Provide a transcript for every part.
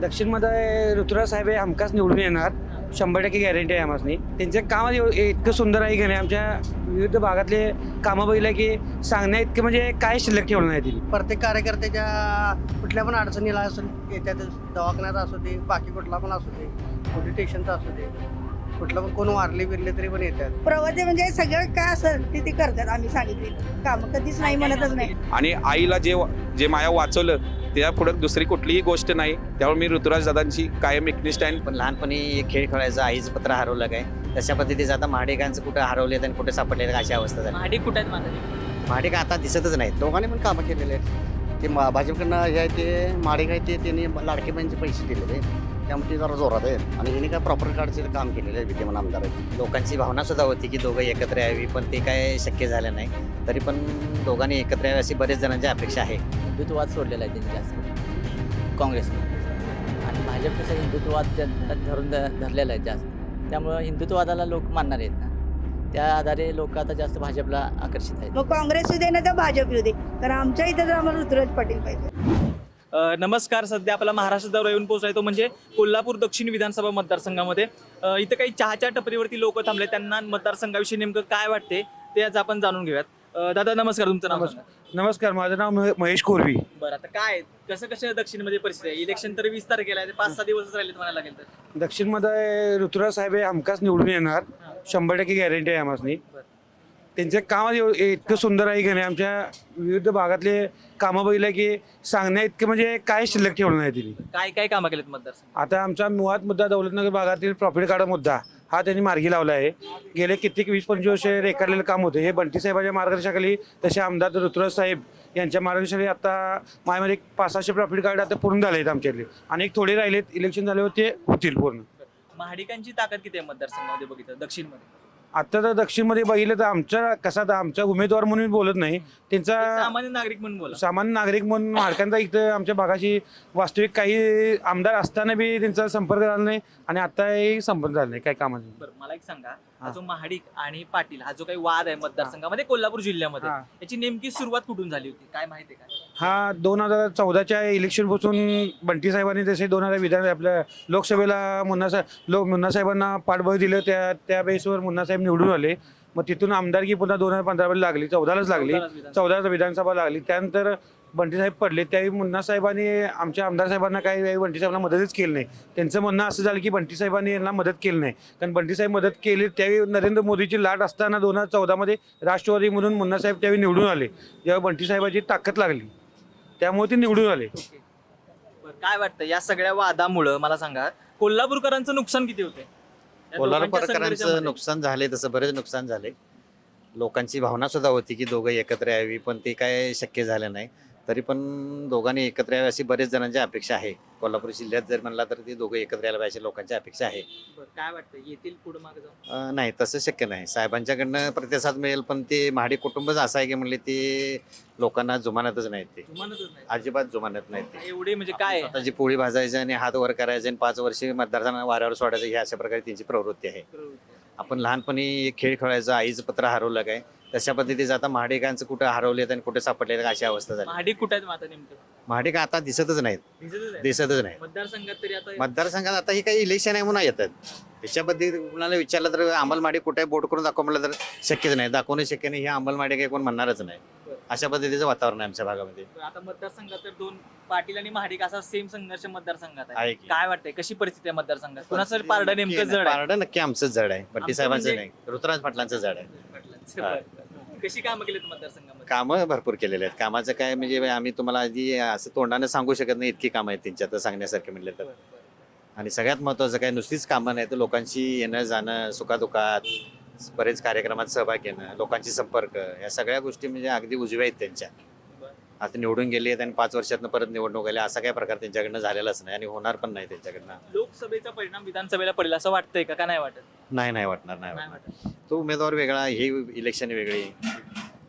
दक्षिणमध्ये ऋतुराज साहेब हे हमखास निवडून येणार. शंभर टक्के गॅरंटी आहे आम्हाला त्यांचे काम इतकं सुंदर आहे की नाही आमच्या विविध भागातले कामं बघितलं की सांगण्या इतके म्हणजे काय शिल्लक ठेवलं नाही तिने. प्रत्येक कार्यकर्त्याच्या कुठल्या पण अडचणीला असेल येत्यात दवाखान्यात असू दे बाकी कुठला पण असू दे पोलीस स्टेशनचा असू दे कुठलं पण कोण वारले बिरले तरी पण येतात प्रवृत्ती म्हणजे सगळं काय असेल ते ते करतात आम्ही सांगितले. काम कधीच नाही म्हणतच नाही. आणि आईला जे जे माया वाचवलं त्या पुढे दुसरी कुठलीही गोष्ट नाही. त्यामुळे मी ऋतुराज दादांची कायम एकनिष्ठ आहे. पण लहानपणी एक खेळ खेळायचं आईचं पत्र हरवलं काय? तशा पद्धतीचं आता महाडिकांचं कुठं हरवले आणि कुठे सापडले अशी अवस्था झाली. महाडिक कुठे आहेत माझा महाडिक आता दिसतच नाहीत. दोघांनी पण कामं केलेले आहेत. ते भाजपकडनं हे आहे ते माडे काय ते त्यांनी लाडके बहिणीचे पैसे दिलेले. त्यामुळे ते जरा जोरात आहेत. आणि यांनी काय प्रॉपर कार्डचे काम केलेले आहे विद्यमान आमदार आहेत. लोकांची भावना सुद्धा होती की दोघं एकत्र यावी पण ते काय शक्य झालं नाही. तरी पण दोघांनी एकत्र यावी अशी बरेच जणांची अपेक्षा आहे. हिंदुत्ववाद सोडलेला आहे त्यांनी जास्त. काँग्रेसने. आणि भाजप कसं हिंदुत्ववाद धरून ध- धरलेला आहे जास्त. त्यामुळं हिंदुत्ववादाला लोक मानणार आहेत ना. त्या आधारे लोक आता जास्त भाजपला आकर्षित आहेत. मग काँग्रेस येऊ दे ना तर भाजप येऊ दे. कारण आमच्या इथं तर आम्हाला ऋतुराज पाटील पाहिजे. नमस्कार. सध्या आपला महाराष्ट्र दौरा येऊन पोहोचलाय तो म्हणजे कोल्हापूर दक्षिण विधानसभा मतदारसंघामध्ये. इथं काही चहाच्या टपरीवरती लोक थांबले त्यांना मतदारसंघाविषयी नेमकं काय वाटते ते आज आपण जाणून घेऊयात. दादा नमस्कार. तुमचं नाव नमस्कार. नमस्कार. माझं नाव महे- महेश कोरवी. बरं आता काय कसं कसं दक्षिणमध्ये परिस्थिती आहे? इलेक्शन तर वीस तारखेला आहे. पाच सहा दिवसच राहिले म्हणायला लागेल तर. दक्षिणमध्ये ऋतुराज साहेब हे हमखास निवडून येणार. शंभर टक्के गॅरंटी आहे आम्हाला त्यांचे काम इतकं सुंदर आहे की नाही आमच्या विविध भागातले कामं बघितलं की सांगण्या इतके म्हणजे काय शिल्लक ठेवलं नाही तिने. काय काय कामं केलेत मतदारसंघ आता आमचा मुळात मुद्दा दौलतनगर भागातील प्रॉफिट कार्ड मुद्दा हा त्यांनी मार्गी लावला आहे. गेले कित्येक वीस पंचवीस वर्ष रेखाडलेलं काम होतं. हे बंटी साहेबांच्या मार्गदर्शनाखाली तसे आमदार ऋतुराज साहेब यांच्या मार्गदर्शनाखाली आता माझ्यामध्ये एक पाच सहाशे प्रॉफिट कार्ड आता पूर्ण झाले आहेत आमच्यातले आणि एक थोडे राहिलेत इलेक्शन झाल्यावर ते होतील पूर्ण. महाडिकांची ताकद किती आहे मतदारसंघामध्ये बघितलं दक्षिणमध्ये? आता तर दक्षिणमध्ये बघितलं तर आमच्या कसा तर आमचा उमेदवार म्हणून बोलत नाही. त्यांचा सामान्य नागरिक म्हणून बोला. सामान्य नागरिक म्हणून माडकांचा इथं आमच्या भागाशी वास्तविक काही आमदार असताना बी त्यांचा संपर्क झाला नाही आणि आताही संपर्क झाला नाही काही कामाचा बरं मला एक सांगा. हा. जो महाडिक आणि पाटील हा जो काही वाद आहे मतदारसंघामध्ये कोल्हापूर जिल्ह्यामध्ये हा. याची नेमकी सुरुवात कुठून झाली होती? काय माहिती आहे का हा दोन हजार चौदाच्या इलेक्शनपासून बंटी साहेबांनी जसे दोन हजार विधान आपल्या लोकसभेला मुन्ना साहेब लोक मुन्ना साहेबांना पाठबळ दिलं त्या त्या बेसवर मुन्ना साहेब निवडून आले. मग तिथून आमदारकी पुन्हा दोन हजार पंधराला लागली चौदालाच लागली. चौदाला विधानसभा लागली. त्यानंतर बंटी साहेब पडले त्यावेळी मुन्ना साहेबांनी आमच्या आमदार साहेबांना काही वेळी बंटी साहेबांना मदतच केली नाही. त्यांचं म्हणणं असं झालं की बंटी साहेबांनी यांना मदत केली नाही. कारण बंटी साहेब मदत केली त्यावेळी नरेंद्र मोदीची लाट असताना दोन हजार चौदामध्ये राष्ट्रवादी म्हणून मुन्ना साहेब त्यावेळी निवडून आले. जेव्हा बंटी साहेबाची ताकद लागली त्यामुळे ते निवडून आले. काय वाटतं या सगळ्या वादामुळं मला सांगा कोल्हापूरकरांचं नुकसान किती होते? कोल्हापूरकरांचं. नुकसान झाले तसं बरेच नुकसान झाले. लोकांची भावना सुद्धा होती की दोघं एकत्र यावी पण ते काय शक्य झालं नाही. तरी पण दोघांनी एकत्र यावे अशी बरेच जणांची अपेक्षा आहे. कोल्हापूर जिल्ह्यात जर म्हणला तर ते दोघं एकत्र यायला पाहिजे लोकांची अपेक्षा आहे. बरं, काय वाटतं येतील पुढे मागे जाऊन? अं, नाही तसं शक्य नाही. साहेबांच्याकडनं प्रतिसाद मिळेल पण ते महाडी कुटुंबच असं आहे की म्हणले ते लोकांना जुमानतच नाहीत ते. जुमानतच नाही अजिबात जुमानत नाहीत ते. एवढे म्हणजे काय आहे? स्वतःची पोळी भाजायची आणि हात वर करायचे आणि पाच वर्षे मतदारांना वाऱ्यावर सोडायचं ही अशा प्रकारे त्यांची प्रवृत्ती आहे. आपण लहानपणी एक खेळ खेळायचं आईचं पत्र हरवलं काय? तशा पद्धतीचं आता महाडिकांचं कुठं हरवलेत आणि कुठे सापडले अशी अवस्था झाली. महाडिक कुठे आहेत आता नेमकं? महाडिक आता दिसतच नाहीत. दिसतच आहे. दिसतच नाही मतदारसंघात तरी आता मतदारसंघात आता ही काही इलेक्शन आहे म्हणून येतात. त्याच्याबद्दल कुणाला विचारलं तर अंमलमाडी कुठे बोट करून दाखव म्हणलं तर शक्यच नाही. दाखवणं शक्य नाही ही अंमलमाडी काही कोण म्हणणारच नाही. अशा पद्धतीचं वातावरण आहे आमच्या भागामध्ये. तर आता मतदारसंघात तर दोन पाटील आणि महाडिक असा सेम संघर्ष मतदारसंघात आहे. आहे की. काय वाटतंय? कशी परिस्थिती आहे मतदारसंघात? कुणाचं पारडं नेमकं जड आहे? पारडं नक्की आमचंच जड आहे. आमचं साहेबांचं म्हणजे- नाही. ऋतुराज पाटलांचं जड आहे. हा. बरं. कशी कामं मतदारसंघामध्ये? कामं भरपूर केलेले आहेत. कामाचं काय म्हणजे आम्ही तुम्हाला आधी असं तोंडानं सांगू शकत नाही इतकी कामं आहेत त्यांच्यात सांगण्यासारखे म्हणले तर. आणि सगळ्यात महत्त्वाचं काय नुसतीच कामं नाही तर लोकांशी येणं जाणं सुखादुखात बरेच कार्यक्रमात सहभाग घेणं लोकांची संपर्क या सगळ्या गोष्टी म्हणजे अगदी उजव्या आहेत त्यांच्या. आता निवडून गेले आहेत आणि पाच वर्षातनं परत निवडणूक आल्या असा काय प्रकार त्यांच्याकडनं झालेलाच नाही आणि होणार पण नाही त्यांच्याकडनं. लोकसभेचा परिणाम विधानसभेला पडेल असं वाटतंय का? का नाही वाटत? नाही नाही वाटणार नाही नाही वाटणार. तो उमेदवार वेगळा ही इलेक्शन वेगळी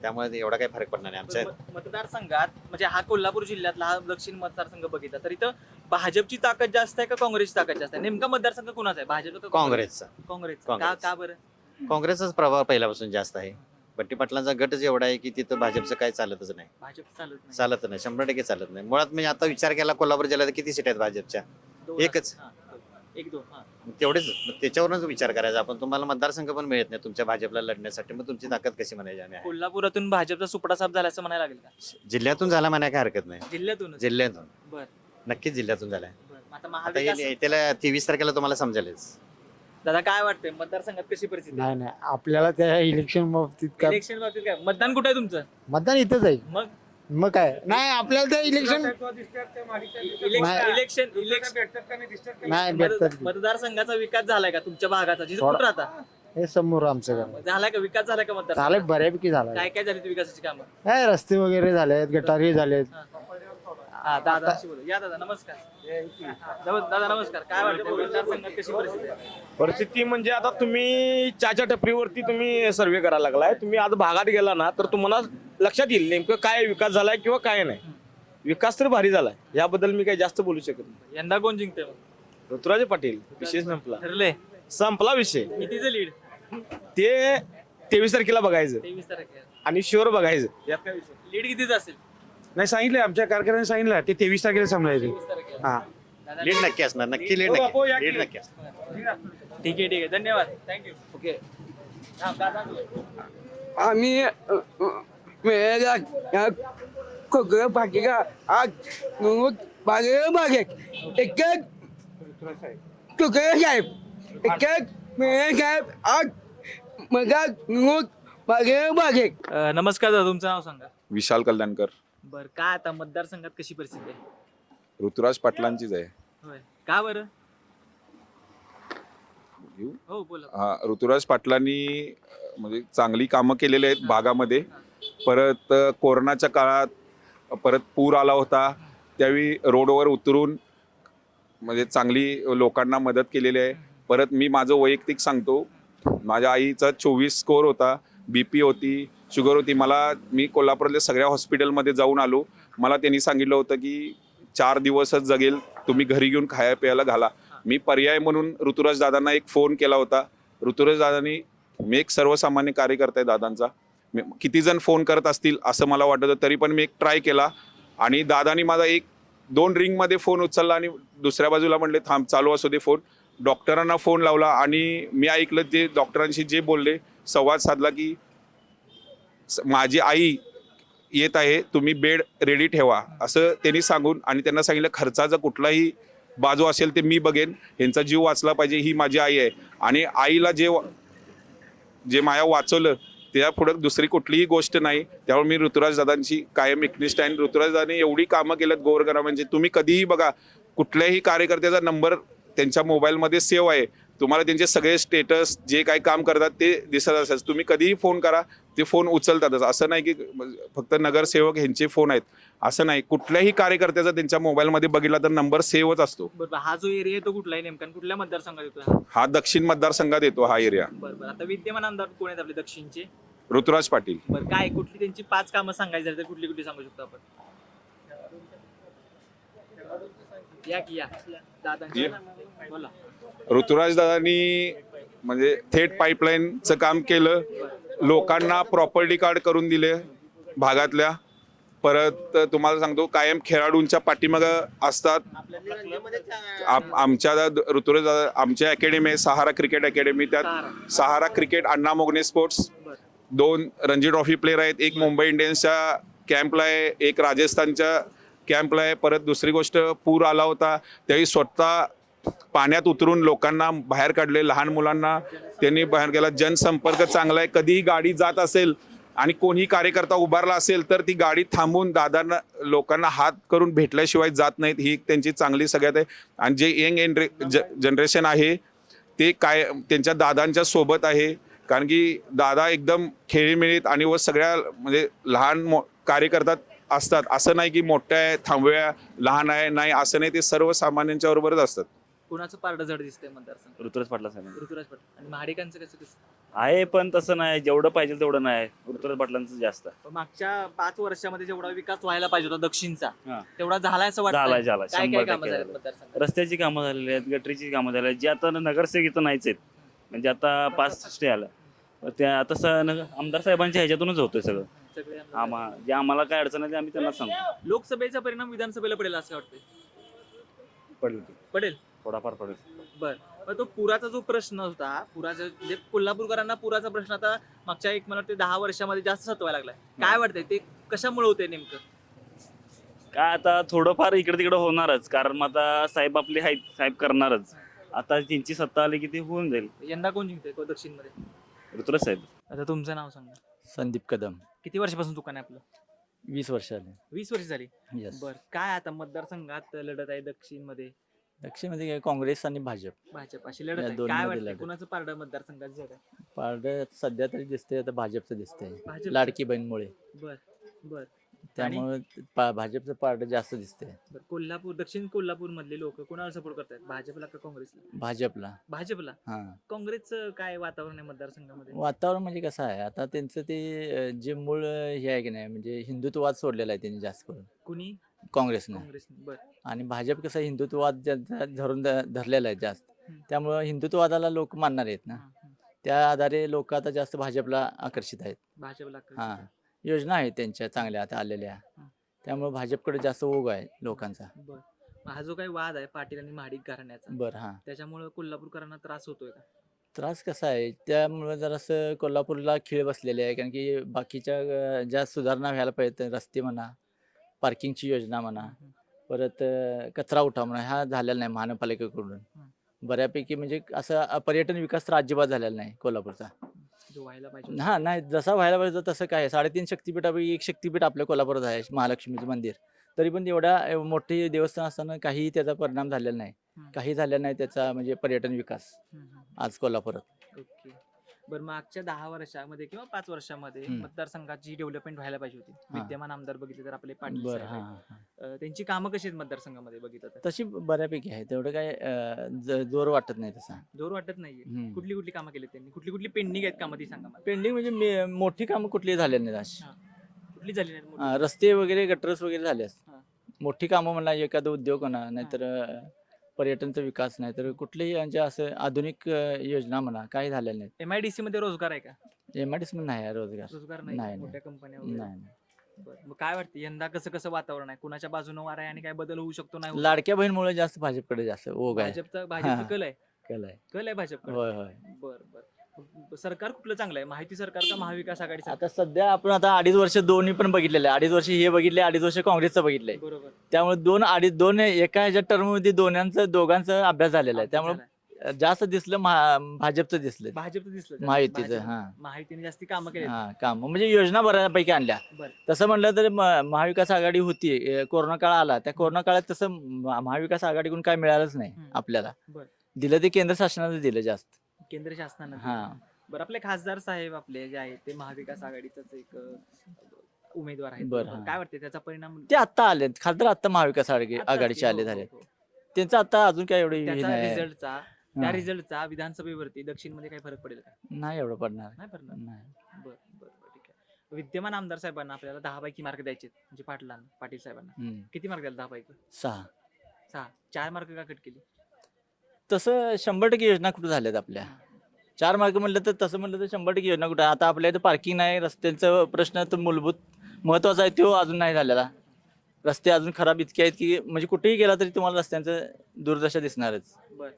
त्यामुळे एवढा काही फरक पडणार नाही. आमच्या मत- मतदारसंघात म्हणजे हा कोल्हापूर जिल्ह्यातला हा दक्षिण मतदारसंघ बघितला तर इथं भाजपची ताकद जास्त आहे का काँग्रेसची ताकद जास्त आहे? नेमका मतदारसंघ कुणाचा आहे? भाजप का काँग्रेसचा. काँग्रेस का काँग्रेस. का बरं? काँग्रेसचाच प्रभाव पहिल्यापासून जास्त आहे. बट्टी पाटलांचा गटच एवढा आहे की तिथं भाजपचं काय चालतच नाही. भाजप चालत नाही. चालत नाही. शंभर टक्के चालत नाही. मुळात म्हणजे आता विचार केला कोल्हापूर जिल्ह्यात किती सीट आहेत भाजपच्या? दोन एकच. हा. एक दोन हा. तेवढेच मग त्याच्यावरूनच विचार करायचा. आपण तुम्हाला मतदारसंघ पण मिळत नाही तुमच्या भाजपला लढण्यासाठी. मग तुमची ताकद कशी म्हणायची आणि आहे? कोल्हापुरातून भाजपचा सुपडा साफ झाला असं म्हणायला लागेल का? जिल्ह्यातून झाला म्हणाय काय हरकत नाही. जिल्ह्यातूनच? जिल्ह्यातून. बर. नक्कीच जिल्ह्यातून झालाय. बर. आता आता महाविकास हे- त्याला तेवीस तारखेला तुम्हाला समजेलच. दादा काय वाटतंय? मतदारसंघात कशी परिस्थिती? नाही नाही. आपल्याला त्या इलेक्शन बाबतीत काय इलेक्शन बाबतीत काय? मतदान कुठे आहे तुमचं? मतदान इथंच आहे. मग? मग काय? नाही आपल्याला त्या इलेक्शन इलेक्शन नाही. इलेक्शन इलेक्शन नाही? मत- भेटतात की. मतदारसंघाचा विकास झालाय का तुमच्या भागाचा? जिथे थोडा- कुठं राहता? हे समोर आमचं गाव. झालाय का विकास? झालाय का झालंय मतदार बऱ्यापैकी झालं काय काय झाली ती विकासाची कामं? काय रस्ते वगैरे झालेत गटारी झालेत. हा. दादाशी बोलू या दादा नमस्कार. दादा दादा, नमस्कार. काय वाटतं मतदारसंघात कशी परिस्थिती आहे? परिस्थिती म्हणजे आता तुम्ही चाच्या टपरीवरती तुम्ही सर्वे करायला लागलाय. तुम्ही आज भागात गेला ना तर तुम्हाला लक्षात येईल नेमकं काय विकास झालाय किंवा काय नाही. विकास तर भारी झालाय. याबद्दल मी काही जास्त बोलू शकत नाही. यंदा कोण जिंकते ऋतुराजे पाटील विशेष संपला. ठरले संपला विषय. कितीचं लीड ते तेवीस तारखेला बघायचं. तेवीस तारखेला. आणि शुअर बघायचं. यात काय विषय? लीड कितीच असेल? नाही सांगितलं आमच्या कारखान्याने सांगितलं ते तेवीस तारखेला तारखेला. हा. लीड नक्की असणार नक्की लीड नक्की. लीड नक्की असणार. ठीक आहे ठीक आहे. धन्यवाद. थँक्यू ओके आम्ही मेळ्याला खोकरं भाकीका आज एक एक तुकडे साहेब. एक एक मेळे साहेब आज मगा. बागेत अ, नमस्कार दादा तुमचं नाव सांगा. विशाल कल्याणकर. बर काय आता मतदारसंघात कशी परिस्थिती आहे? ऋतुराज पाटलांचीच आहे. होय. का बरं? हो बोला. हा ऋतुराज पाटलांनी अं, म्हणजे चांगली कामं केलेली आहेत भागामध्ये. परत अं, कोरोनाच्या काळात परत पूर आला होता. त्यावेळी रोडवर उतरून म्हणजे चांगली लोकांना मदत केलेली आहे. परत मी माझं वैयक्तिक सांगतो. माझ्या आईचा चोवीस स्कोअर होता. बी पी होती. शुगर होती. मला मी कोल्हापूरातल्या सगळ्या हॉस्पिटलमध्ये जाऊन आलो. मला त्यांनी सांगितलं होतं की चार दिवसच जगेल. तुम्ही घरी घेऊन खाया प्यायला घाला. मी पर्याय म्हणून ऋतुराज दादांना एक फोन केला होता. ऋतुराज दादांनी मी एक सर्वसामान्य कार्यकर्ता आहे दादांचा. मी- किती जण फोन करत असतील असं मला वाटत होतं. तरी पण मी एक ट्राय केला आणि दादानी माझा एक दोन रिंगमध्ये फोन उचलला आणि दुसऱ्या बाजूला म्हणले थांब चालू असू दे फोन डॉक्टरांना फोन लावला आणि मी ऐकलं ते डॉक्टरांशी जे बोलले संवाद साधला की माझी आई येत आहे तुम्ही बेड रेडी ठेवा असं त्यांनी सांगून आणि त्यांना सांगितलं खर्चाचा कुठलाही बाजू असेल ते मी बघेन यांचा जीव वाचला पाहिजे ही माझी आई आहे. आणि आईला जे जे माया वाचवलं त्या पुढं दुसरी कुठलीही गोष्ट नाही. त्यामुळे मी ऋतुराज दादांची कायम एकनिष्ठ आहे. आणि ऋतुराज दादांनी एवढी कामं केलेत गोरगरा म्हणजे तुम्ही कधीही बघा कुठल्याही कार्यकर्त्याचा नंबर त्यांच्या मोबाईलमध्ये सेव्ह आहे. तुम्हाला त्यांचे सगळे स्टेटस जे काही काम करतात ते दिसत असेल तुम्ही कधीही फोन करा ते फोन उचलतातच. असं नाही की फक्त नगरसेवक ह्यांचे फोन आहेत. असं नाही. कुठल्याही कार्यकर्त्याचा त्यांच्या मोबाईलमध्ये बघितला तर नंबर सेव्हच असतो. बरं हा जो एरिया आहे तो कुठला आहे नेमका आणि कुठल्या मतदारसंघात येतो हा? हा दक्षिण मतदारसंघात येतो हा एरिया. बरं बरं आता विद्यमान आमदार कोण आहेत आपले दक्षिणचे? ऋतुराज पाटील. बरं काय कुठली त्यांची पाच कामं सांगायची झाली तर कुठली कुठली सांगू शकतो आपण? या की या. बोला. ऋतुराज दादांनी म्हणजे थेट पाईपलाईनचं काम केलं. लोकांना प्रॉपर्टी कार्ड करून दिले भागातल्या. परत तुम्हाला सांगतो कायम खेळाडूंच्या पाठीमागं असतात. आप- आमच्या द- ऋतुराज आमच्या अकॅडमी आहे सहारा क्रिकेट अकॅडमी त्यात सहारा क्रिकेट अण्णा मोगने स्पोर्ट्स दोन रणजी ट्रॉफी प्लेयर आहेत. एक मुंबई इंडियन्सच्या कॅम्पला आहे एक राजस्थानच्या कॅम्पला आहे. परत दुसरी गोष्ट पूर आला होता. त्यावेळी स्वतः पाण्यात उतरून लोकांना बाहेर काढले लहान मुलांना त्यांनी बाहेर गेला. जनसंपर्क चांगला आहे. कधीही गाडी जात असेल आणि कोणी कार्यकर्ता उभारला असेल तर ती गाडी थांबून दादांना लोकांना हात करून भेटल्याशिवाय जात नाहीत. ही त्यांची चांगली सगळ्यात आहे. आणि जे यंग जनरेशन आहे ते काय त्यांच्या दादांच्या सोबत आहे. कारण की दादा एकदम खेळीमेळीत आणि व सगळ्या म्हणजे लहान मो कार्यकर्तात असतात. असं नाही की मोठ्या आहे थांबव्या लहान आहे नाही असं नाही. ते सर्वसामान्यांच्या बरोबरच असतात. कोणाचं पारडं जड दिसतंय मतदारसंघ? ऋतुराज पाटला साहेब ऋतुराज पाटील आणि महाडिकांचं कसं कसं आहे पण तसं नाही. जेवढं पाहिजे तेवढं नाही. ऋतुराज पाटलांचं जास्त पण मागच्या पाच वर्षामध्ये जेवढा विकास व्हायला पाहिजे होता दक्षिणचा. तेवढा झालाय असं वाटतं झालाय झालाय. काय काय शंभर कामं टक्के झालेत झालंय. मतदारसंघात? रस्त्याची कामं झालेली आहेत गटरीची कामं झाली आहेत. जी आता नगरसेवक इथं नाहीच आहेत. म्हणजे आता पाच स्टे आलं त्या आता स नग- आमदार साहेबांच्या ह्याच्यातूनच होतंय सगळं. सगळे आमदार. आम्हा जे आम्हाला काय अडचण आहे ते आम्ही त्यांना सांगतो. लोकसभेचा परिणाम विधानसभेला पडेल असं वाटतंय? पडेल पडेल? थोडाफार पडेल. बर. मग तो पुराचा जो प्रश्न होता पुराचा म्हणजे कोल्हापूरकरांना पुराचा प्रश्न आता मागच्या एक मला वाटते दहा वर्षामध्ये जास्त सत्वायला लागलाय. काय वाटतंय? ते कशामुळे होते नेमकं? काय आता थोडंफार इकडे तिकडे होणारच कारण मग आता साहेब आपले आहेत साहेब करणारच. आता त्यांची सत्ता आली की ते होऊन जाईल. यंदा कोण जिंकते दक्षिणमध्ये ऋतुराज साहेब. आता तुमचं नाव सांगा. संदीप कदम. किती वर्षापासून दुकान आहे आपलं? वीस वर्ष आले. वीस वर्ष झाली. यस बर. काय आता मतदारसंघात लढत आहे दक्षिणमध्ये दक्षिणमध्ये काय काँग्रेस आणि भाजप. भाजप अशी लढत या आहे. दोन्हीमध्ये काय वाटतं लढत. कुणाचं पारड मतदारसंघात जड आहे पारड सध्या तरी दिसते आता भाजपचं दिसतंय. भाजपचं? लाडकी बहीणमुळे. बर बर. त्यामुळे पा- भाजपचं पारड जास्त दिसतंय. बर कोल्हापूर दक्षिण कोल्हापूर मधले लोक कोणाला सपोर्ट करतात भाजपला का काँग्रेसला? भाजपला. भाजपला? हा. काँग्रेसचं काय वातावरण आहे मतदारसंघामध्ये? वातावरण म्हणजे कसं आहे आता त्यांचं ते अं, जे मूळ अं, हे आहे की नाही म्हणजे हिंदुत्ववाद सोडलेला आहे त्यांनी जास्त करून. कुणी? काँग्रेसनं. काँग्रेस बर. आणि भाजप कसं हिंदुत्ववाद ज्यांचा धरून ध- धरलेला आहे जास्त. हम्म. त्यामुळं हिंदुत्ववादाला लोक मानणार आहेत ना. हा, हा. त्या आधारे लोक आता जास्त भाजपला आकर्षित आहेत. भाजपला? हा. योजना आहेत त्यांच्या चांगल्या आता आलेल्या. हा. त्यामुळे भाजपकडे जास्त ओघ आहे लोकांचा. बर. मग हा जो काही वाद आहे पाटील आणि महाडिक घराण्याचा बरं हा. त्याच्यामुळे कोल्हापूरकरांना त्रास होतोय का? त्रास कसा आहे? त्यामुळं जरासं कोल्हापूरला खीळ बसलेले आहे. कारण की बाकीच्या अं, ज्या सुधारणा व्हायला पाहिजेत रस्ते म्हणा पार्किंगची योजना म्हणा. परत कचरा उठाव म्हणा ह्या झालेला नाही महानगरपालिकेकडून. बऱ्यापैकी म्हणजे असं पर्यटन विकास तर अजिबात झालेला नाही कोल्हापूरचा. हा नाही जसा व्हायला पाहिजे तसं काय. साडेतीन शक्तीपीठापैकी एक शक्तीपीठ आपल्या कोल्हापुरात आहे महालक्ष्मीचं मंदिर. तरी पण एवढ्या मोठे देवस्थान असताना काही त्याचा परिणाम झालेला नाही. काही झालेला नाही त्याचा म्हणजे पर्यटन विकास. आज कोल्हापुरात. बरं मागच्या दहा वर्षामध्ये किंवा पाच वर्षामध्ये हम्म. मतदारसंघाची डेव्हलपमेंट व्हायला पाहिजे होती. विद्यमान आमदार बघितले तर आपले पाटील बरं साहेब हा आहेत. हा, हा अं, त्यांची कामं कशी आहेत मतदारसंघामध्ये बघितलं तर तशी बऱ्यापैकी आहे तेवढं काय अं, ज- जोर वाटत नाही तसा जोर वाटत नाहीये हम्म. कुठली कुठली कामं केली त्यांनी कुठली कुठली पेंडिंग आहेत कामं ती सांगा मला पेंडिंग म्हणजे मे- मोठी कामं कुठली झाली नाहीत अशी. कुठली झाली नाहीत मोठी? हा, रस्ते वगैरे गटरस वगैरे झाले असते. हा. मोठी कामं म्हणा एखादं उद्योग म्हणा नाहीतर अं, पर्यटनचा विकास नाही तर कुठलेही म्हणजे असं आधुनिक अं, योजना म्हणा काही झालेल्या नाहीत एमआयडीसी मध्ये रोजगार आहे का? एम आय डी नाही आहे रोजगार. रोजगार नाही, नाही नाही. मोठ्या कंपन्या नाही वगैरे? नाही. बरं. मग काय वाटतं? यंदा कसं कसं वातावरण आहे? कुणाच्या बाजूने वार आहे आणि काय बदल होऊ शकतो नाही होऊ लाडक्या बहीणमुळे जास्त भाजपकडे जास्त ओघ आहे. भाजपचा हा. भाजपचा कल आहे? कल आहे. कल आहे भाजपकडे? होय होय. बर बर. सरकार कुठलं चांगलं आहे? माहिती सरकार का महाविकास आघाडी सरकार? आता सध्या आपण आता अडीच वर्ष दोन्ही पण बघितलेले आहे. अडीच वर्ष हे बघितले अडीच वर्ष काँग्रेसचं बघितलंय बरोबर. त्यामुळे दोन अडीच दोन एका ह्याच्या टर्ममध्ये दोन्यांचं दोघांचा अभ्यास झालेला आहे. त्यामुळे. जास्त दिसलं महा- भाजपचं दिसलं. भाजपचं दिसलं. महायुतीचं भाजप- हा. माहितीने जास्ती कामं केली हा काम. म्हणजे योजना बऱ्यापैकी आणल्या. बरं. तसं म्हणलं तर म- महाविकास आघाडी होती. कोरोना काळ आला. त्या कोरोना काळात तसं म- महाविकास आघाडीकडून काय मिळालंच नाही हम्म. आपल्याला. बरं. दिलं ते केंद्र शासनानं दिलं जास्त. केंद्र शासनानं हा. बरं आपले खासदार साहेब आपले जे आहेत ते महाविकास आघाडीचाच एक अं, उमेदवार आहेत. बरं. हा. काय वाटते त्याचा परिणाम ते आत्ता आले खासदार आत्ता महाविकास आघाडी आताच आघाडीचे की, आले हो, झाले. हो, हो. त्यांचं आता अजून काय एवढी हे त्याचा नाही. रिझल्टचा त्या हा. रिझल्टचा विधानसभेवरती दक्षिणमध्ये काही फरक पडेल का? नाही एवढं पडणार. नाही पडणार? नाही. बर बर बर ठीक आहे. विद्यमान आमदार साहेबांना आपल्याला दहा पैकी मार्क द्यायचे म्हणजे पाटलांना पाटील साहेबांना. हम्म. किती मार्क द्याल दहा पैकी? सहा. सहा. चार मार्क का कट केली? तसं शंभर टक्के योजना कुठं झाल्यात आपल्या? चार मार्ग म्हणलं तर तसं म्हणलं तर शंभर टक्के योजना कुठं? आता आपल्या इथं पार्किंग नाही रस्त्यांचा प्रश्न तर मूलभूत महत्त्वाचा आहे तो अजून नाही झालेला. रस्ते अजून खराब इतके आहेत की म्हणजे कुठेही गेला तरी तुम्हाला रस्त्यांचं दुर्दशा दिसणारच. बरं.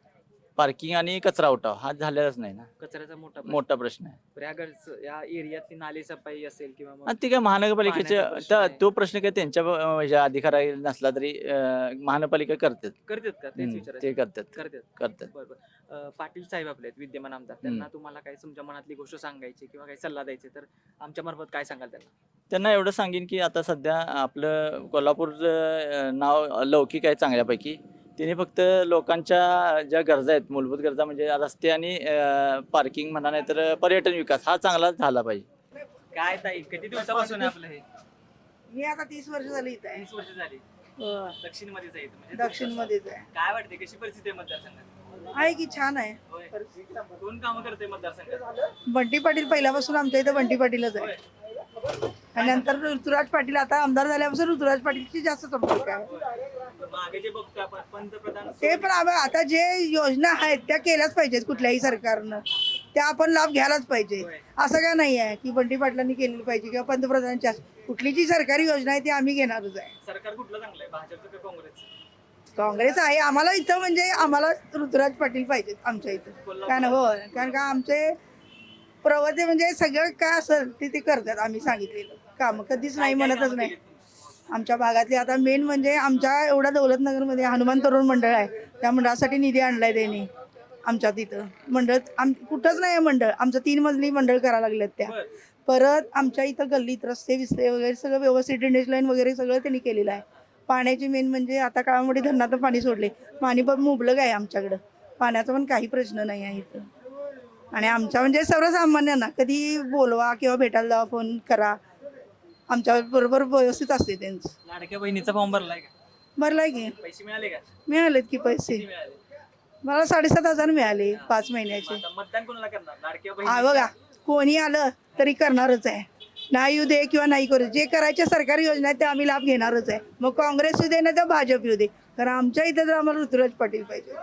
पार्किंग आणि कचरा उठाव हा झालेलाच नाही ना. कचऱ्याचा मोठा प्रश्न. मोठा प्रश्न आहे. बरं, या या एरियातली नाले सफाई असेल किंवा मग आणि ते काय महानगरपालिकेचे पाण्याचा प्रश्न त्या- आहे. तो प्रश्न काय त्यांच्या अं, ह्याच्या अधिकारात नसला तरी अं, महानगरपालिका करतात. करतात का? तेच हम्म, विचारायचं. ते करतात. करतात. करतात बरोबर अं, पाटील साहेब आपले आहेत विद्यमान आमदार. त्यांना तुम्हाला काही तुमच्या मनातली गोष्ट सांगायची किंवा काही सल्ला द्यायचे तर आमच्या मार्फत काय सांगाल त्यांना? त्यांना एवढं सांगेन की आता सध्या आपलं कोल्हापूरचं अं, नाव लौकिक आहे चांगल्यापैकी. तिने फक्त लोकांच्या ज्या गरजा आहेत मूलभूत गरजा म्हणजे रस्ते आणि पार्किंग म्हणा नाही तर पर्यटन विकास हा चांगला झाला पाहिजे. काय ताई किती दिवसापासून आहे आपलं हे? मी आता तीस वर्ष झाली इथं आहे. तीस वर्ष झाली. हो, दक्षिण मध्येच आहे इथं, म्हणजे दक्षिण मध्येच आहे. काय वाटते कशी परिस्थिती आहे मतदारसंघात? आहे की छान आहे. होय. कोण काम करते मतदारसंघात? बंटी पाटील पहिल्यापासून आमच्या इथं बंटी पाटीलच आहे. आणि नंतर ऋतुराज पाटील आता आमदार झाल्यापासून ऋतुराज पाटीलची जास्त संपर्क आहे. मागे जे बघतोय आपण पंतप्रधान ते पण आम्ही आता जे योजना आहेत त्या केल्याच पाहिजेत कुठल्याही सरकारनं. त्या आपण लाभ घ्यायलाच पाहिजे. असं काय नाही आहे की बंटी पाटलांनी केलेली पाहिजे किंवा पंतप्रधानांच्या कुठली जी सरकारी योजना आहे ती आम्ही घेणारच आहे. सरकार कुठलं चांगलं आहे भाजपचं का काँग्रेस काँग्रेस आहे. आम्हाला इथं म्हणजे आम्हाला ऋतुराज पाटील पाहिजेत आमच्या इथं. कारण हो कारण का आमचे प्रवते म्हणजे सगळं काय असेल ते ते करतात आम्ही सांगितलेलं. काम कधीच नाही म्हणतच नाही. आमच्या भागातले आता मेन म्हणजे आमच्या एवढ्या दौलतनगरमध्ये हनुमान तरुण मंडळ आहे. त्या मंडळासाठी निधी आणलाय त्यांनी आमच्या तिथं. मंडळ आम कुठंच नाही आहे मंडळ. आमचं तीन मजली मंडळ करायला लागलेत त्या. परत आमच्या इथं गल्लीत रस्ते बिस्ते वगैरे सगळं व्यवस्थित ड्रेनेज लाईन वगैरे सगळं त्यांनी केलेलं आहे. पाण्याची मेन म्हणजे आता काळामध्ये धरणातून पाणी सोडले पाणी पण मुबलक आहे आमच्याकडं. पाण्याचा पण काही प्रश्न नाही आहे इथं. आणि आमच्या म्हणजे सर्वसामान्यांना कधी बोलवा किंवा भेटायला जावा फोन करा. आमच्या बरोबर व्यवस्थित असते त्यांचं. लाडक्या बहिणीचा फॉर्म भरलाय का? भरलाय की. पैसे मिळाले का? मिळालेत की पैसे. किती मिळाले? मला साडेसात हजार मिळाले पाच महिन्याचे. आता मतदान कोणाला करणार? लाडक्या हा बघा कोणी आलं तरी करणारच आहे. नाही येऊ दे किंवा नाही करू दे. जे करायच्या सरकारी योजना आहेत त्या आम्ही लाभ घेणारच आहे. मग काँग्रेस येऊ दे ना तर भाजप येऊ दे. कारण आमच्या इथं तर आम्हाला ऋतुराज पाटील पाहिजे.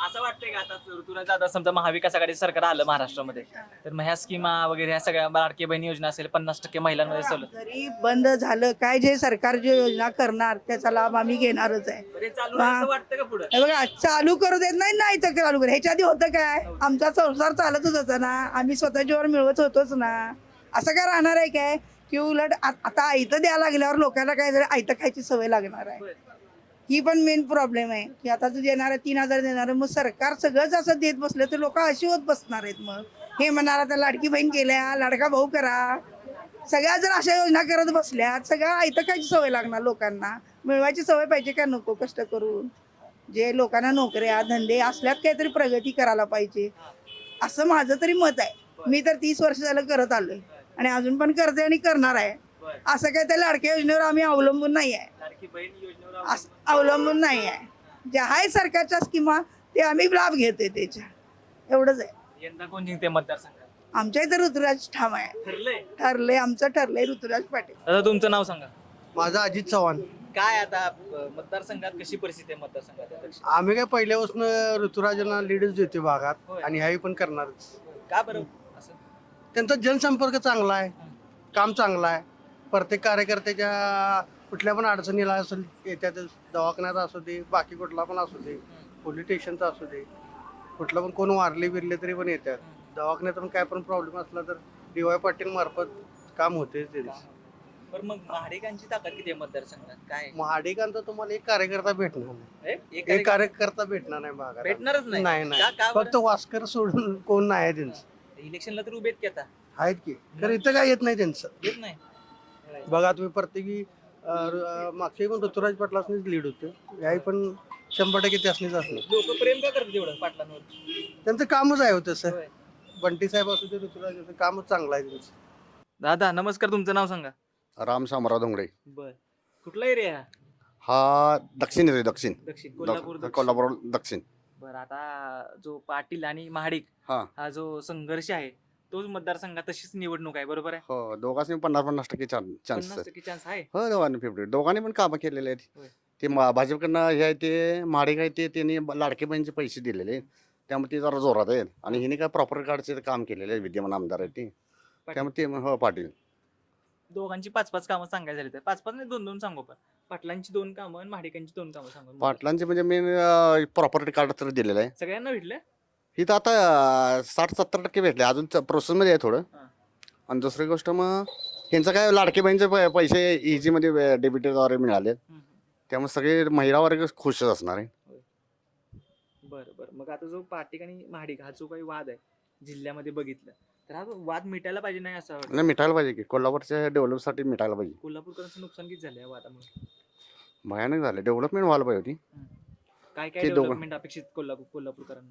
असं वाटतंय का आता ऋतुराज दादा समजा महाविकास आघाडी सरकार आलं महाराष्ट्रामध्ये तर मग ह्या स्कीमा वगैरे ह्या सगळ्या लाडकी बहिणी योजना असेल पन्नास टक्के महिलांमध्ये सवलत. जरी बंद झालं काय जे सरकार जे योजना करणार त्याचा लाभ आम्ही घेणारच आहे. बरं, हे चालू राहील असं वाटतं का पुढे? हे बघा चालू करू देत नाही नाही तर चालू करू. ह्याच्या आधी होतं काय? आमचा संसार चालतच होता ना. आम्ही स्वतःच्यावर मिळवत होतोच ना. असं काय राहणार आहे काय? की उलट आ- आता आयतं द्यायला लागल्यावर लोकांना काय जरी आयतं खायची सवय लागणार आहे. ही पण मेन प्रॉब्लेम आहे. की आता तू देणार तीन हजार देणार मग सरकार सगळंच असं देत बसलं तर लोक अशी होत बसणार आहेत मग. हे म्हणणार आता लाडकी बहीण केल्या लाडका भाऊ करा. सगळ्या जर अशा योजना करत बसल्या सगळ्या आयतं सवय लागणार लोकांना? मिळवायची सवय पाहिजे का नको कष्ट करून? जे लोकांना नोकऱ्या धंदे असल्यात काहीतरी प्रगती करायला पाहिजे. असं माझं तरी मत आहे. मी तर तीस वर्ष झालं करत आलोय. आणि अजून पण करते आणि करणार आहे. असं काय त्या लाडक्या योजनेवर आम्ही अवलंबून नाही आहे. लाडकी बहीण योजनेवर अस- अवलंबून नाही. आहे. ज्या आहे सरकारच्या स्कीमा ते आम्ही लाभ घेतोय त्याच्या. एवढंच आहे. यंदा कोण जिंकते मतदारसंघात? आमच्या इथं ऋतुराज ठाम आहे. ठरलंय? ठरले आमचं ठरलंय ऋतुराज पाटील. दादा तुमचं नाव सांगा. माझं अजित चव्हाण. काय आता मतदारसंघात कशी परिस्थिती आहे मतदारसंघात? आम्ही काय पहिल्यापासून ऋतुराजांना लीडच देतो भागात. आणि ह्याही पण करणारच. का बरं? असं? त्यांचा जनसंपर्क चांगला आहे. काम चांगला आहे. प्रत्येक कार्यकर्त्याच्या कुठल्या पण अडचणीला असेल येत्यात दवाखान्यात असू दे बाकी कुठला पण असू दे पोलीस स्टेशनचा असू दे कुठलं पण कोण वारले बिरले तरी पण येतात. दवाखान्यात पण काय पण प्रॉब्लेम असला तर डी वाय पाटील मार्फत काम होते बरं मग महाडिकांची ताकद किती आहे मतदारसंघात? काय? महाडिकांचा तुम्हाला एक कार्यकर्ता भेटणार नाही? एक कार्यकर्ता? भेटणार नाही भागात भेटणारच नाही? नाही? फक्त वास्कर सोडून कोण नाही त्यांचं. इलेक्शनला तर उभेत की आता? आहेत की. तर इथं काय येत नाही त्यांचं. येत नाही? बघा तुम्ही प्रत्येकी मागच्या पण ऋतुराज पाटलासनीच लीड होते. याही पण शंभर टक्के त्यासनीच असणार. लोक प्रेम का करतात एवढं पाटलांवर? त्यांचं कामच आहे होतं सर होय. बंटी साहेब असू दे ऋतुराज असू दे, कामच चांगलं आहे त्यांचं. दादा नमस्कार तुमचं नाव सांगा. राम शामराव धोंगडे. बर. कुठला एरिया हा? दक्षिण येतोय दक्षिण. दक्षिण कोल्हापूर दक्षिण. कोल्हापूर दक्षिण. बरं आता जो पाटील आणि महाडिक हा. हा जो संघर्ष आहे तोच मतदारसंघात तशीच निवडणूक आहे बरोबर आहे? हो दोघांनी पन्नास पन्नास टक्के चान्स पन्नास टक्के चान्स आहे? हो दोघांनी फिफ्टी दोघांनी पण कामं केलेले होय. आहेत ते मा- भाजपकडनं हे आहे ते महाडिक आहे ते त्यांनी ब- लाडके बहिणीचे पैसे दिलेले आहेत. त्यामुळे ते जरा जोरात आहेत. आणि हिने काय प्रॉपर कार्डचे काम केलेले आहेत विद्यमान आमदार आहेत ते. त्यामुळे ते हो पाटील. दोघांची पाच पाच कामं सांगायची झाली तर. पाच पाच नाही दोन दोन सांगू पण. पाटलांची दोन कामं आणि महाडिकांची दोन कामं सांगू पाटलांचे म्हणजे मेन प्रॉपर्टी कार्ड तर दिलेलं आहे. सगळ्यांना भेटलं? इथं आता साठ सत्तर टक्के भेटले. अजून प्रोसेसमध्ये आहे थोडं. आणि दुसरी गोष्ट मग यांचं काय लाडके बहिणीचे पैसे इझीमध्ये डेबिटद्वारे मिळाले त्यामुळे सगळे महिला वर्ग खुशच असणार आहे. बरं बरं. मग आता जो पाटिक आणि महाडिक हा जो काही वाद आहे जिल्ह्यामध्ये बघितलं तर हा वाद मिटायला पाहिजे नाही असं नाही मिटायला पाहिजे की. कोल्हापूरच्या डेव्हलपसाठी मिटायला पाहिजे. कोल्हापूरकरांचं नुकसान किती झालं या वादामुळे? भयानक झालं डेव्हलपमेंट व्हायला पाहिजे होती. काय काय डेव्हलपमेंट अपेक्षित कोल्हापूर कोल्हापूरकरांना?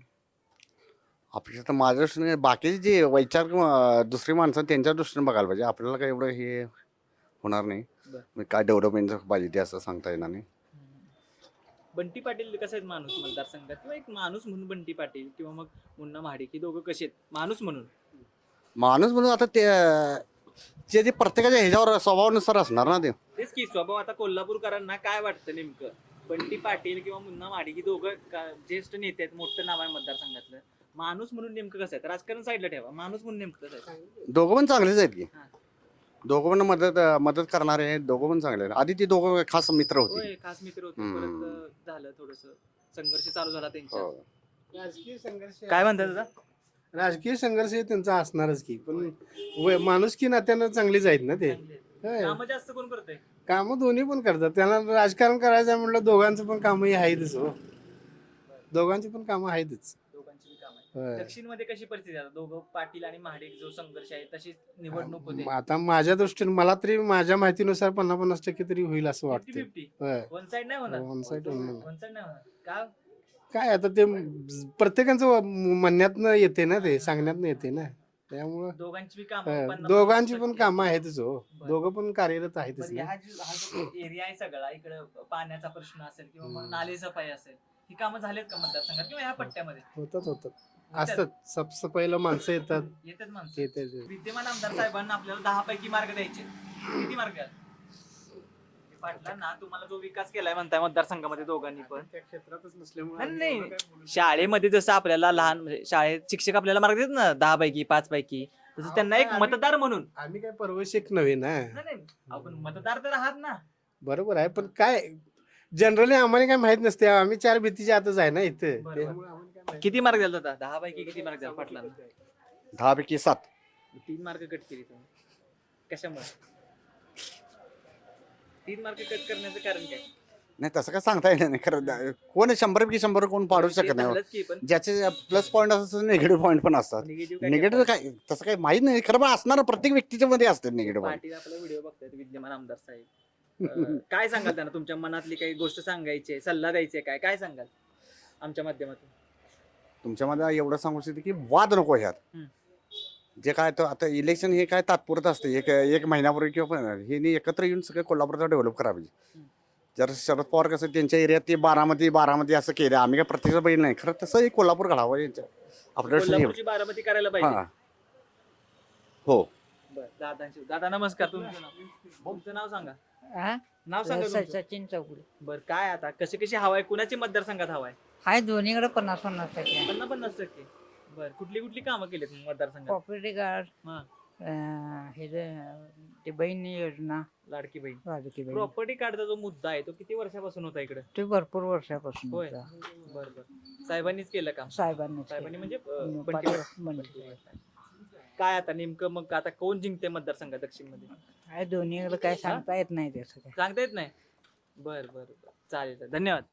अपेक्षा तर माझ्या दृष्टीने बाकीचे जे वैचारिक अं, दुसरी माणसं त्यांच्या दृष्टीने बघायला पाहिजे. आपल्याला काय एवढं हे होणार नाही. बरं. मग काय डेव्हलपमेंट पाहिजे ते असं सांगता येणार नाही. बंटी पाटील कसे आहेत माणूस मतदारसंघात? किंवा एक माणूस म्हणून बंटी पाटील किंवा मग मुन्ना महाडिक ही दोघं कसे आहेत? माणूस म्हणून. माणूस म्हणून आता ते जे जे प्रत्येकाच्या ह्याच्यावर स्वभावानुसार असणार ना ते. तेच की स्वभाव आता कोल्हापूरकरांना काय वाटतं नेमकं? बंटी पाटील किंवा मुन्ना महाडिक ही दोघं का- ज्येष्ठ नेते आहेत मोठं नाव आहे मतदारसंघातलं. माणूस म्हणून नेमकं कसं आहे? राजकारण साईडला ठेवा. माणूस म्हणून नेमकं कसं आहे? दोघं पण चांगलेच आहेत की. हा. दोघं पण मदत मदत करणारे आहेत दोघं पण चांगले आहेत. आधी ते दोघं खास मित्र होते. होय खास मित्र होते. हम्म. परत अं, झालं थोडस. संघर्ष चालू झाला त्यांच्या. हो. राजकीय संघर्ष काय म्हणतात दादा? राजकीय संघर्ष हे त्यांचा असणारच की. पण वय- माणुसकी नात्यानं चांगलीच आहेत ना ते. कामं जास्त कोण करतंय? कामं दोन्ही पण करतात. त्यांना राजकारण करायचं आहे म्हटलं दोघांचं पण कामही आहेतच हो. दोघांची पण कामं आहेतच. दोघांची काम आहे होय. दक्षिणमध्ये कशी परिस्थिती आहे? आता दोघं पाटील आणि महाडिक जो संघर्ष आहे तशी निवडणूक होते. आता माझ्या दृष्टीने मला तरी माझ्या माहितीनुसार पन्नास पन्नास टक्के तरी होईल असं फिफ्टी वाटतं फिफ्टी होय. वन साइड नाही होणार? वन साईड होणार. वन साइड नाही होणार. का? काय आता ते प्रत्येकाचं म्हणण्यातनं येते ना ते सांगण्यातनं येते ना. त्यामुळं दोघांची बी होय. काम दोघांची पण कामं आहेतच हो. दोघं पण कार्यरत आहेतच ना. हा जो हा जो एरिया आहे सगळा इकडे पाण्याचा प्रश्न असेल किंवा मग हम्म. नाले सफाई असेल ही कामं झालेत का मतदारसंघात किंवा ह्या पट्ट्यामध्ये? होतात होतात. असतात. सबसफाईला माणसं येतात. येतात माणसं. येतात विद्यमान आमदार साहेबांना आपल्याला दहा पैकी मार्क द्यायचे. किती मार्क पाटलांना तुम्हाला जो विकास केलाय म्हणताय मतदारसंघामध्ये दोघांनी पण. त्या क्षेत्रातच नाही, शाळेमध्ये जसं आपल्याला लहान म्हणजे शाळेत शिक्षक आपल्याला मार्क देतात ना दहा पैकी पाच पैकी तसं त्यांना एक आम्ही- मतदार म्हणून. आम्ही काय परवशिक नव्हे ना. नाही आपण मतदार तर आहात ना. बरोबर आहे पण काय जनरली आम्हाला काय माहीत नसते. आम्ही चार भीतीच्या आतच आहे ना इथं. बरोबर. त्यामुळे आम्हाला काय माहीत किती मार्क द्याल दादा? दहा पैकी किती मार्क द्याल पाटलांना? दहा पैकी सात. तीन मार्क कट केली तुम्ही. कशामुळे? तीन मार्क कट करण्याचं कारण काय? नाही तसं काय सांगता येणार नाही. खरं दा- कोण शंभर पैकी शंभर कोण पाडू शकत नाही. झालंच की पण. ज्याचे प्लस पॉईंट असतात निगेटिव्ह पॉईंट पण असतात. निगेटिव्ह काय निगेटिव्ह काय तसं काही माहीत नाही. खरं पण असणार प्रत्येक व्यक्तीच्या मध्ये असते निगेटिव्ह पॉईंट पाटील आपला व्हिडिओ बघतायत विद्यमान आमदार साहेब. अं, काय सांगाल त्यांना? तुमच्या मनातली काही गोष्ट सांगायची आहे, सल्ला द्यायची आहे काय? काय सांगाल? आमच्या माध्यमातून. तुमच्यामध्ये एवढं सांगू शकते की वाद नको ह्यात. जे काय तर आता इलेक्शन हे काय तात्पुरतं असतं. एक एक महिन्यापूर्वी किंवा पण हे एकत्र येऊन सगळं कोल्हापूरचा डेव्हलप करा पाहिजे हम्म. जर शरद पवार कसं त्यांच्या एरियात ते बारामती बारामती असं केलं. आम्ही काय प्रत्यक्ष बघितलं नाही. खरं तसं एक कोल्हापूर घडावं यांच्या. आपल्या बारामती करायला पाहिजे. हां. बरं, दादांशी. दादा नमस्कार. तुमचं नाव तुमचं नाव सांगा? नाव सांगा. सचिन चौगुले बरं काय आता? कशी कशी हवाय कुणाची मतदारसंघात हवाय हाय दोन्हीकडे पन्नास पन्नास टक्के. पन्नास पन्नास टक्के. बरं कुठली कुठली कामं केलीत मतदारसंघात? प्रॉपर्टी कार्ड हा. हे जे ते बहीण योजना. लाडकी बहीण. राजकीय बहीण. प्रॉपर्टी कार्डचा जो मुद्दा आहे तो किती वर्षापासून होता इकडे? ते भरपूर वर्षापासून होय. होता. बरं बरं. साहेबांनीच केलं काम? साहेबांनी साहेबांनी म्हणजे अं, हम्म, बंटी पाटील- वास- बंटी. बंटी वास. काय आता नेमकं मग आता कोण जिंकते मतदारसंघात दक्षिणमध्ये काय दोन्हीकडे काय सांगता येत नाही त्याचं काय सांगता येत नाही? बर बर बर. चालेल चालेल. धन्यवाद.